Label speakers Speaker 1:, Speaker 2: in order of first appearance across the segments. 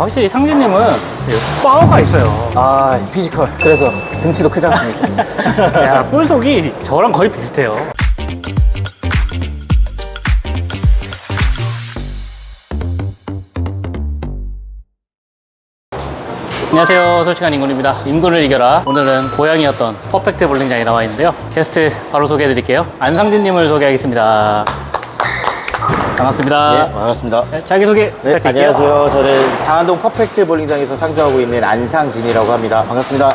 Speaker 1: 확실히 상준님은 파워가 있어요.
Speaker 2: 아 피지컬 그래서 등치도 크지 않습니까?
Speaker 1: 야, 볼속이 저랑 거의 비슷해요. 안녕하세요. 솔직한 인군입니다. 인군을 이겨라. 오늘은 고향이었던 퍼펙트 볼링장에 나와 있는데요. 게스트 바로 소개해 드릴게요. 안상진님을 소개하겠습니다. 반갑습니다.
Speaker 2: 네 반갑습니다
Speaker 1: 네, 자기소개
Speaker 2: 네
Speaker 1: 부탁드릴게요.
Speaker 2: 안녕하세요 저는 장안동 퍼펙트 볼링장에서 상주하고 있는 안상진이라고 합니다 반갑습니다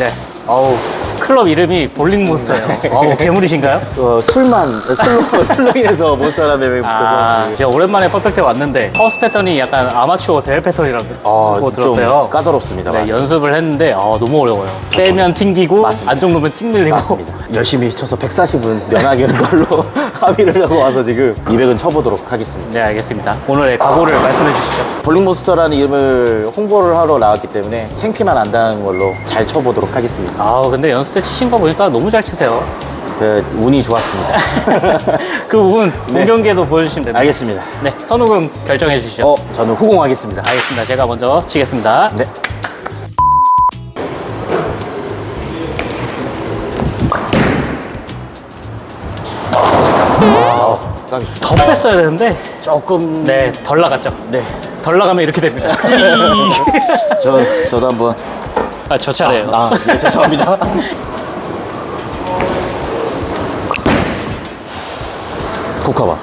Speaker 1: 네. 어우, 클럽 이름이 볼링 몬스터예요. 어우, 괴물이신가요?
Speaker 2: 어, 술만 술로 술로 인해서 몬스터라는 붙어서
Speaker 1: 아, 제가 오랜만에 퍼펙트에 왔는데 하우스 패턴이 약간 아마추어 대회 패턴이라고
Speaker 2: 아, 고좀
Speaker 1: 들었어요.
Speaker 2: 까다롭습니다
Speaker 1: 네, 연습을 했는데 아, 너무 어려워요. 빼면 튕기고
Speaker 2: 맞습니다.
Speaker 1: 안쪽 놓으면 찍 밀리고
Speaker 2: 맞습니다 열심히 쳐서 140은 면하게 하는 걸로 합의를 하고 와서 지금 200은 쳐보도록 하겠습니다
Speaker 1: 네, 알겠습니다. 오늘의 각오를 말씀해 주시죠.
Speaker 2: 볼링몬스터라는 이름을 홍보를 하러 나왔기 때문에 창피만 안 당하는 걸로 잘 쳐보도록 하겠습니다
Speaker 1: 아, 근데 연습 때 치신 거 보니까 너무 잘 치세요.
Speaker 2: 그 운이 좋았습니다
Speaker 1: 그 운, 본 경기에도 보여주시면 됩니다.
Speaker 2: 알겠습니다
Speaker 1: 네, 선우군 결정해 주시죠.
Speaker 2: 어 저는 후공하겠습니다
Speaker 1: 알겠습니다. 제가 먼저 치겠습니다.
Speaker 2: 네 아, 깜-
Speaker 1: 더 뺐어야 되는데,
Speaker 2: 조금
Speaker 1: 네, 덜 나갔죠.
Speaker 2: 네.
Speaker 1: 덜 나가면 이렇게 됩니다.
Speaker 2: 저 저도 한번
Speaker 1: 아, 저 차례예요.
Speaker 2: 아, 네, 죄송합니다. 국화바.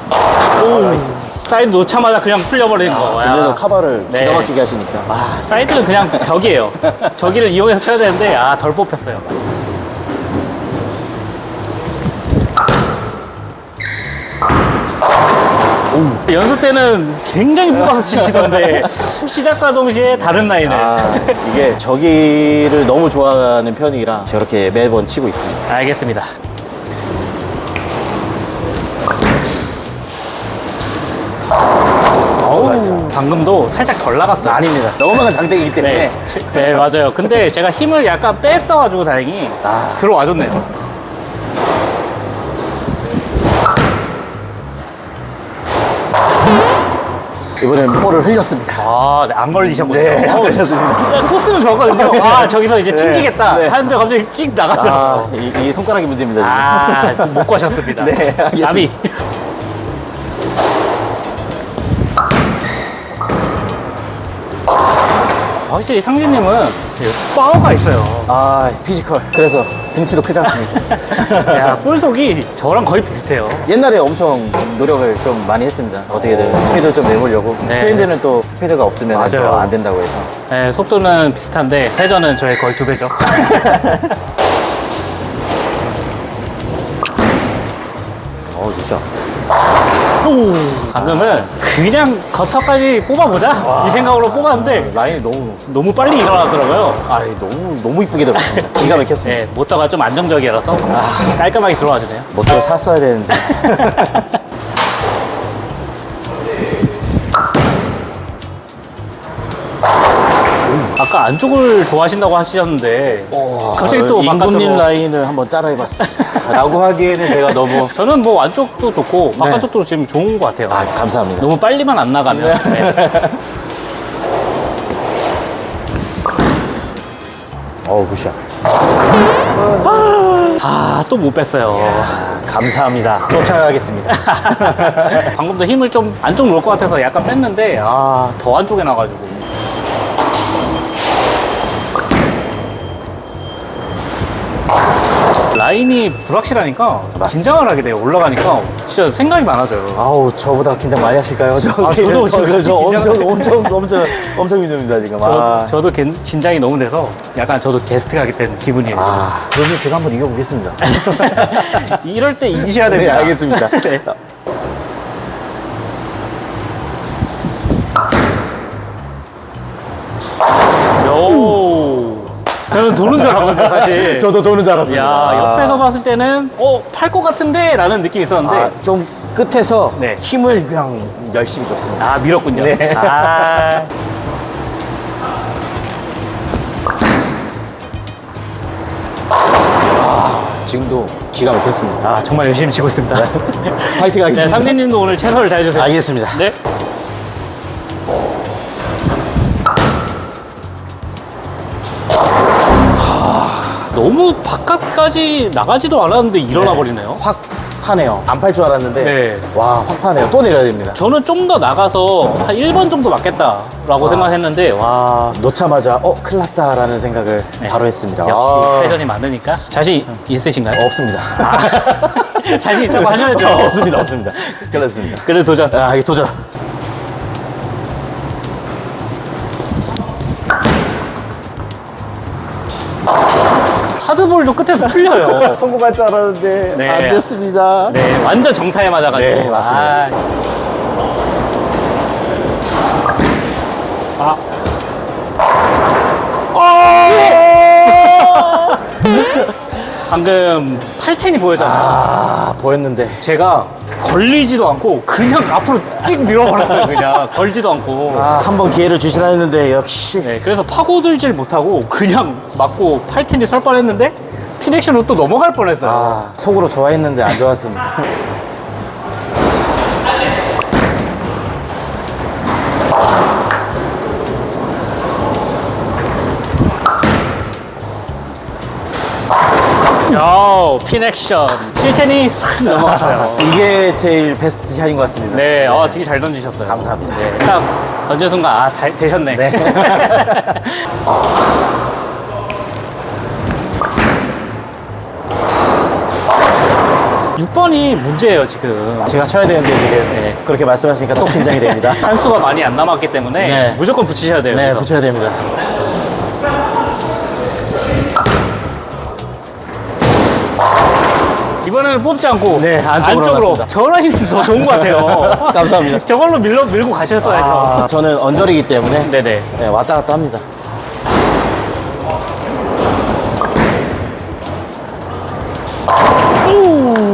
Speaker 1: 사이드 놓자마자 그냥 풀려버리는 거. 야.
Speaker 2: 근데도 카바를
Speaker 1: 네.
Speaker 2: 기가 막히게 하시니까.
Speaker 1: 아, 사이드는 그냥 벽이에요. 저기를 이용해서 쳐야 되는데, 아, 덜 뽑혔어요. 연습 때는 굉장히 뽑아서 치시던데, 시작과 동시에 다른 라인을.
Speaker 2: 아, 이게 저기를 너무 좋아하는 편이라 저렇게 매번 치고 있습니다.
Speaker 1: 알겠습니다. 어우, 방금도 살짝 덜 나갔어요.
Speaker 2: 아닙니다. 너무나간 장대이기 때문에.
Speaker 1: 네, 치- 네, 맞아요. 근데 제가 힘을 약간 뺐어가지고 다행히
Speaker 2: 아.
Speaker 1: 들어와줬네요.
Speaker 2: 이번엔 볼을 흘렸습니다.
Speaker 1: 아, 네, 안 걸리셨군요.
Speaker 2: 네, 안 걸렸습니다.
Speaker 1: 네, 코스는 좋았거든요. 아, 저기서 이제
Speaker 2: 네,
Speaker 1: 튕기겠다
Speaker 2: 네.
Speaker 1: 하는데 갑자기 찍
Speaker 2: 아,
Speaker 1: 나가더라고요.
Speaker 2: 이, 이 손가락이 문제입니다. 지금.
Speaker 1: 아, 못 거셨습니다.
Speaker 2: 네, 알겠습니다.
Speaker 1: 야비. 확실히 상진님은 파워가 있어요.
Speaker 2: 아, 피지컬. 그래서 등치도 크지 않습니까?
Speaker 1: 야, 볼속이 저랑 거의 비슷해요.
Speaker 2: 옛날에 엄청 노력을 좀 많이 했습니다. 어떻게든 스피드를 좀 내보려고.
Speaker 1: 네.
Speaker 2: 트렌드는 또 스피드가 없으면
Speaker 1: 맞아요.
Speaker 2: 안 된다고 해서.
Speaker 1: 네, 속도는 비슷한데 회전은 저의 거의 두 배죠.
Speaker 2: 어, 진짜.
Speaker 1: 방금은 그냥 겉터까지 뽑아보자 이 생각으로 뽑았는데
Speaker 2: 라인이 너무,
Speaker 1: 너무 빨리 일어나더라고요.
Speaker 2: 아, 너무, 너무 이쁘게 들어갔습니다. 기가 막혔습니다.
Speaker 1: 네, 모터가 좀 안정적이라서 아, 깔끔하게 들어와 주네요.
Speaker 2: 모터를 샀어야 되는데.
Speaker 1: 아까 안쪽을 좋아하신다고 하셨는데 갑자기 또
Speaker 2: 임금님
Speaker 1: 바깥으로
Speaker 2: 라인을 한번 따라해봤습니다. 라고 하기에는 제가 너무.
Speaker 1: 저는 뭐 안쪽도 좋고 바깥쪽도 지금 좋은 것 같아요.
Speaker 2: 아, 감사합니다.
Speaker 1: 너무 빨리만 안 나가면 네.
Speaker 2: 어우, 굿샷.
Speaker 1: 아또 못 뺐어요.
Speaker 2: 아, 감사합니다. 쫓아가겠습니다.
Speaker 1: 방금도 힘을 좀 안쪽 놓을 것 같아서 약간 뺐는데 아 더 안쪽에 나가지고 라인이 불확실하니까 긴장을 하게 돼요 올라가니까 진짜 생각이 많아져요
Speaker 2: 아우, 저보다 긴장 많이 하실까요? 저,
Speaker 1: 아, 저도
Speaker 2: 저,
Speaker 1: 지금
Speaker 2: 저
Speaker 1: 긴장-
Speaker 2: 엄청, 엄청, 엄청, 엄청 힘듭니다, 지금.
Speaker 1: 저,
Speaker 2: 아,
Speaker 1: 저도 긴- 긴장이 너무 돼서 약간 저도 게스트가 된 기분이에요
Speaker 2: 아, 그러면 제가 한번 이겨보겠습니다.
Speaker 1: 이럴 때 이기셔야
Speaker 2: 네,
Speaker 1: 됩니다
Speaker 2: 알겠습니다.
Speaker 1: 네. 저는 도는 줄 알았거든요 사실
Speaker 2: 저도 도는 줄 알았습니다.
Speaker 1: 야 옆에서 봤을 때는 어 팔 것 같은데 라는 느낌이 있었는데
Speaker 2: 아, 좀 끝에서
Speaker 1: 네.
Speaker 2: 힘을 그냥 열심히 줬습니다.
Speaker 1: 아 밀었군요
Speaker 2: 네.
Speaker 1: 아
Speaker 2: 지금도 기가 막혔습니다.
Speaker 1: 아, 정말 열심히 치고 있습니다.
Speaker 2: 파이팅
Speaker 1: 네,
Speaker 2: 하겠습니다.
Speaker 1: 상진님도 오늘 최선을 다해주세요.
Speaker 2: 알겠습니다.
Speaker 1: 네. 너무 바깥까지 나가지도 않았는데 일어나 버리네요.
Speaker 2: 확 파네요. 안 팔 줄 알았는데
Speaker 1: 네.
Speaker 2: 와, 확 파네요. 또 내려야 됩니다.
Speaker 1: 저는 좀 더 나가서 한 1번 정도 맞겠다라고 생각했는데 와
Speaker 2: 와, 놓자마자 어, 큰일 났다라는 생각을
Speaker 1: 네.
Speaker 2: 바로 했습니다.
Speaker 1: 역시
Speaker 2: 아,
Speaker 1: 회전이 많으니까 자신 있으신가요?
Speaker 2: 없습니다.
Speaker 1: 아, 자신 있다고 하셔야죠.
Speaker 2: 없습니다. 없습니다. 큰일 났습니다.
Speaker 1: 그래 도전.
Speaker 2: 아, 이게 도전.
Speaker 1: 하드볼도 끝에서 풀려요.
Speaker 2: 성공할 줄 알았는데
Speaker 1: 네.
Speaker 2: 안 됐습니다.
Speaker 1: 네, 완전 정타에 맞아가지고.
Speaker 2: 네, 맞습니다.
Speaker 1: 아, 방금 8텐이 보였잖아요.
Speaker 2: 아, 보였는데.
Speaker 1: 제가 걸리지도 않고 그냥 앞으로 찍 밀어버렸어요. 그냥 걸지도 않고.
Speaker 2: 아, 한 번 기회를 주시라 했는데 역시
Speaker 1: 네, 그래서 파고들질 못하고 그냥 맞고 8텐이 설 뻔했는데 피넥션으로 또 넘어갈 뻔했어요.
Speaker 2: 아, 속으로 좋아했는데 안 좋았습니다.
Speaker 1: 야, 피넥션 7텐이 싹 넘어갔어요.
Speaker 2: 이게 제일 베스트 샷인 것 같습니다.
Speaker 1: 네, 어, 되게 잘 던지셨어요.
Speaker 2: 감사합니다.
Speaker 1: 네, 딱 던진 순간 아 다- 되셨네.
Speaker 2: 네.
Speaker 1: 6번이 문제예요 지금.
Speaker 2: 제가 쳐야 되는데 지금
Speaker 1: 네.
Speaker 2: 그렇게 말씀하시니까 또 긴장이 됩니다.
Speaker 1: 한 수가 많이 안 남았기 때문에
Speaker 2: 네.
Speaker 1: 무조건 붙이셔야 돼요.
Speaker 2: 네,
Speaker 1: 그래서.
Speaker 2: 붙여야 됩니다.
Speaker 1: 이번에는 뽑지 않고
Speaker 2: 네, 안쪽으로 맞습니다.
Speaker 1: 저 라인이 더 좋은 것 같아요.
Speaker 2: 감사합니다.
Speaker 1: 저걸로 밀러 밀고 가셨어야죠.
Speaker 2: 아, 저는 언저리기 때문에
Speaker 1: 네네.
Speaker 2: 네, 왔다 갔다 합니다.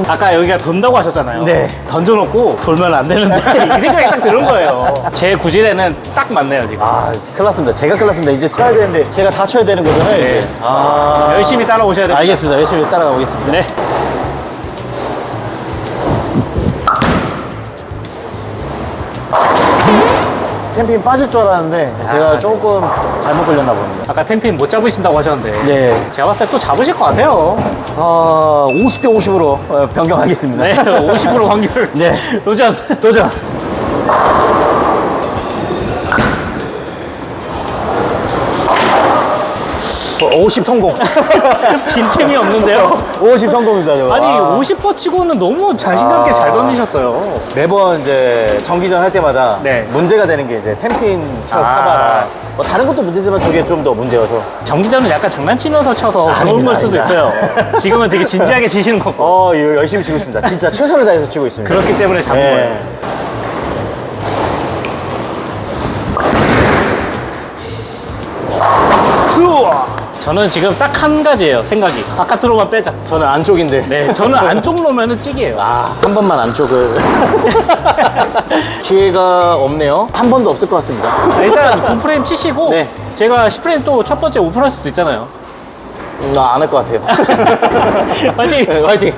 Speaker 1: 아까 여기가 돈다고 하셨잖아요.
Speaker 2: 네.
Speaker 1: 던져놓고 돌면 안 되는데 이 생각이 딱 드는 거예요. 제 구질에는 딱 맞네요 지금.
Speaker 2: 아, 큰일 났습니다. 제가 큰일 났습니다. 이제 쳐야 되는데 제가 다 쳐야 되는 거잖아요.
Speaker 1: 네.
Speaker 2: 이제. 아,
Speaker 1: 열심히 따라오셔야 됩니다.
Speaker 2: 알겠습니다. 열심히 따라가 보겠습니다.
Speaker 1: 네.
Speaker 2: 캠핑 빠질 줄 알았는데 제가
Speaker 1: 네.
Speaker 2: 조금 잘못 걸렸나 봅니다.
Speaker 1: 아까 템핀 못 잡으신다고 하셨는데
Speaker 2: 네.
Speaker 1: 제가 봤을 때 또 잡으실 것 같아요.
Speaker 2: 아, 50대 50으로 어, 변경하겠습니다.
Speaker 1: 네, 50% 확률.
Speaker 2: 네.
Speaker 1: 도전.
Speaker 2: 도전. 50 성공.
Speaker 1: 빈틈이 없는데요.
Speaker 2: 50 성공입니다. 저.
Speaker 1: 아니,
Speaker 2: 아.
Speaker 1: 50% 치고는 너무 자신감 있게
Speaker 2: 아.
Speaker 1: 잘 던지셨어요.
Speaker 2: 매번 이제 정기전 할 때마다
Speaker 1: 네.
Speaker 2: 문제가 되는 게 이제 템핀 쳐
Speaker 1: 아.
Speaker 2: 카바라. 뭐 다른 것도 문제지만 저게 좀 더 문제여서.
Speaker 1: 정기전은 약간 장난치면서 쳐서 그런
Speaker 2: 아닙니다,
Speaker 1: 걸 수도
Speaker 2: 아닙니다.
Speaker 1: 있어요. 지금은 되게 진지하게 치시는 거고.
Speaker 2: 어, 이거 열심히 치고 있습니다. 진짜 최선을 다해서 치고 있습니다.
Speaker 1: 그렇기 때문에 잡은
Speaker 2: 네.
Speaker 1: 거예요. 저는 지금 딱 한 가지예요, 생각이. 바깥으로만 빼자.
Speaker 2: 저는 안쪽인데.
Speaker 1: 네, 저는 안쪽 놓으면 찌개예요.
Speaker 2: 아, 한 번만 안쪽을. 기회가 없네요. 한 번도 없을 것 같습니다.
Speaker 1: 일단 9프레임 치시고
Speaker 2: 네.
Speaker 1: 제가 10프레임 또 첫 번째 오픈할 수도 있잖아요.
Speaker 2: 나 안 할 것 같아요.
Speaker 1: 파이팅!
Speaker 2: 네, 화이팅!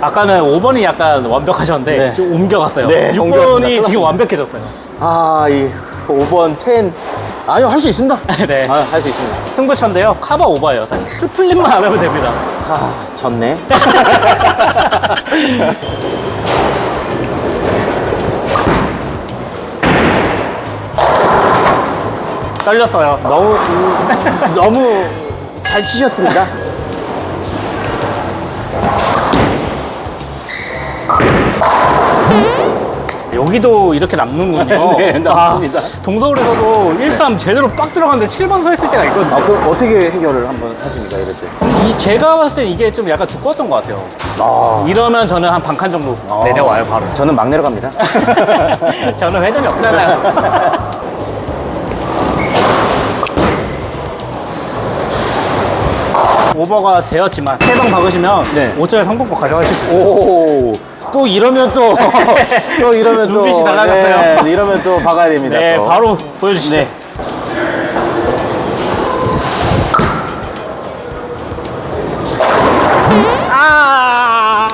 Speaker 1: 아까는 5번이 약간 완벽하셨는데
Speaker 2: 네.
Speaker 1: 지금 옮겨갔어요.
Speaker 2: 네,
Speaker 1: 6번이
Speaker 2: 옮겨갔습니다.
Speaker 1: 지금 완벽해졌어요.
Speaker 2: 아, 이 5번 10. 아니요, 할 수 있습니다.
Speaker 1: 네.
Speaker 2: 아, 할 수 있습니다.
Speaker 1: 승부처인데요. 카바 오버예요, 사실. 스플릿만 안 하면 됩니다.
Speaker 2: 아, 졌네.
Speaker 1: 떨렸어요.
Speaker 2: 너무, 음, 너무 잘 치셨습니다.
Speaker 1: 여기도 이렇게 남는군요.
Speaker 2: 네, 남습니다.
Speaker 1: 아, 동서울에서도 1-3 제대로 빡 들어갔는데 7번 서 있을 때가 있거든요.
Speaker 2: 아, 그럼 어떻게 해결을 한번 하십니까, 이럴 때?
Speaker 1: 이 제가 봤을 때 이게 좀 약간 두꺼웠던 것 같아요.
Speaker 2: 아,
Speaker 1: 이러면 저는 한 반 칸 정도 내려와요, 바로.
Speaker 2: 저는 막 내려갑니다.
Speaker 1: 저는 회전이 없잖아요. 오버가 되었지만 세 방 박으시면
Speaker 2: 네.
Speaker 1: 5점의 상품권 가져가실 수 있어요.
Speaker 2: 오, 또 이러면 또, 또 이러면 또.
Speaker 1: 눈빛이 달라졌어요.
Speaker 2: 네, 이러면 또 박아야 됩니다.
Speaker 1: 네,
Speaker 2: 또.
Speaker 1: 바로 보여주시죠.
Speaker 2: 네.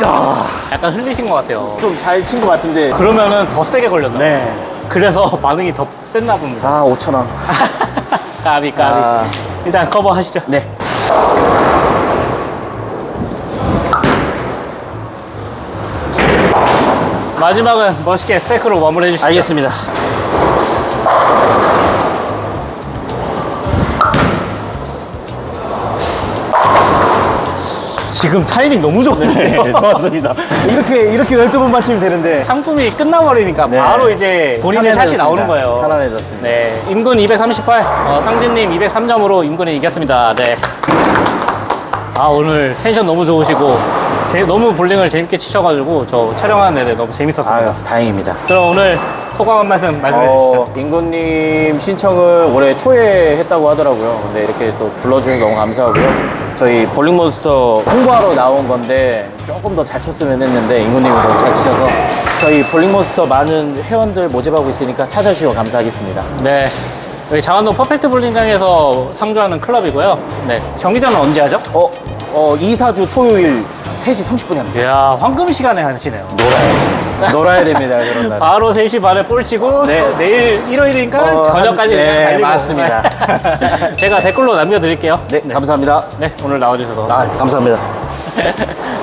Speaker 1: 아, 약간 흘리신 것 같아요.
Speaker 2: 좀 잘 친 것 같은데.
Speaker 1: 그러면은 더 세게 걸렸나?
Speaker 2: 네.
Speaker 1: 그래서 반응이 더 셌나 봅니다.
Speaker 2: 아 5천 원.
Speaker 1: 까비, 까비.
Speaker 2: 아.
Speaker 1: 일단 커버하시죠.
Speaker 2: 네.
Speaker 1: 마지막은 멋있게 스테이크로 마무리해 주시죠.
Speaker 2: 알겠습니다.
Speaker 1: 지금 타이밍 너무 좋은데요.
Speaker 2: 네, 고맙습니다. 이렇게 이렇게 12번 맞추면 되는데
Speaker 1: 상품이 끝나버리니까
Speaker 2: 네.
Speaker 1: 바로 이제 본인의 샷이
Speaker 2: 편안해졌습니다.
Speaker 1: 나오는 거예요.
Speaker 2: 편안해졌습니다.
Speaker 1: 네, 임근 238, 어, 상진님 203점으로 임근이 이겼습니다. 네. 아 오늘 텐션 너무 좋으시고 제, 너무 볼링을 재밌게 치셔가지고 저 촬영하는 내내 너무 재밌었습니다.
Speaker 2: 아유, 다행입니다.
Speaker 1: 그럼 오늘 소감 한 말씀 말씀해
Speaker 2: 어,
Speaker 1: 주시죠.
Speaker 2: 인구님 신청을 올해 초에 했다고 하더라고요. 근데 이렇게 또 불러주니 너무 감사하고요. 저희 볼링몬스터 홍보하러 나온 건데 조금 더 잘 쳤으면 했는데 인구님이 너무 잘 치셔서 저희 볼링몬스터 많은 회원들 모집하고 있으니까 찾아주시고 감사하겠습니다.
Speaker 1: 네. 여기 장안동 퍼펙트 볼링장에서 상주하는 클럽이고요. 네. 정기전은 언제 하죠?
Speaker 2: 어, 어, 2, 4주 토요일 3시 30분에 합니다.
Speaker 1: 이야, 황금 시간에 하시네요.
Speaker 2: 놀아야지. 놀아야 됩니다, 그런 날.
Speaker 1: 바로 3시 반에 볼 치고
Speaker 2: 네.
Speaker 1: 또 내일 일요일이니까
Speaker 2: 어,
Speaker 1: 저녁까지
Speaker 2: 한- 네,
Speaker 1: 달리고.
Speaker 2: 맞습니다.
Speaker 1: 제가 댓글로 남겨드릴게요.
Speaker 2: 네, 감사합니다.
Speaker 1: 네, 오늘 나와주셔서
Speaker 2: 아, 감사합니다.